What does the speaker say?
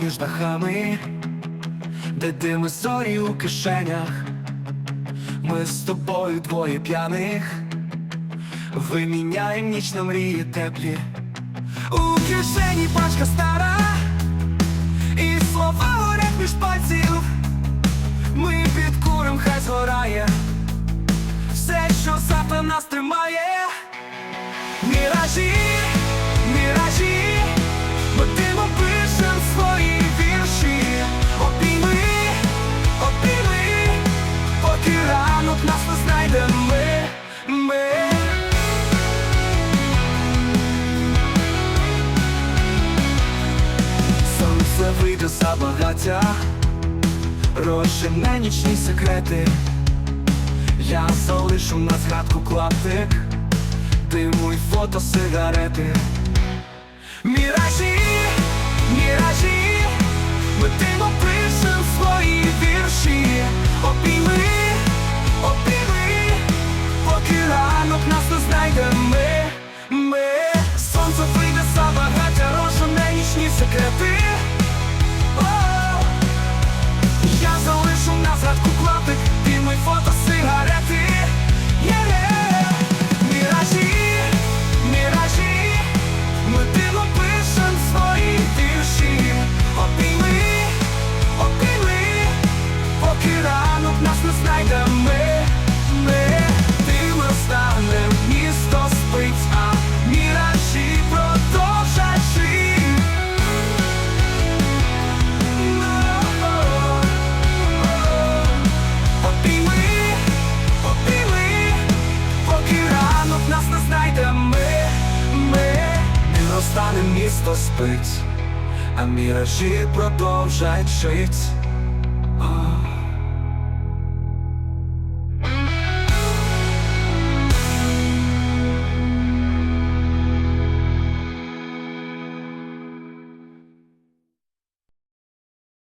вірші, де дими зорі у кишенях, ми з тобою двоє п'яних, виміняєм ніч на мрії теплі. У кишені пачка стара, вийде за багаття, нічні секрети. Я залишу на згадку клаптик. Диму й фото сигарети Міражі, міражі. Ми димом пишем свої вірші. Обійми, обійми не розтане місто спить, а міражі продовжать жить.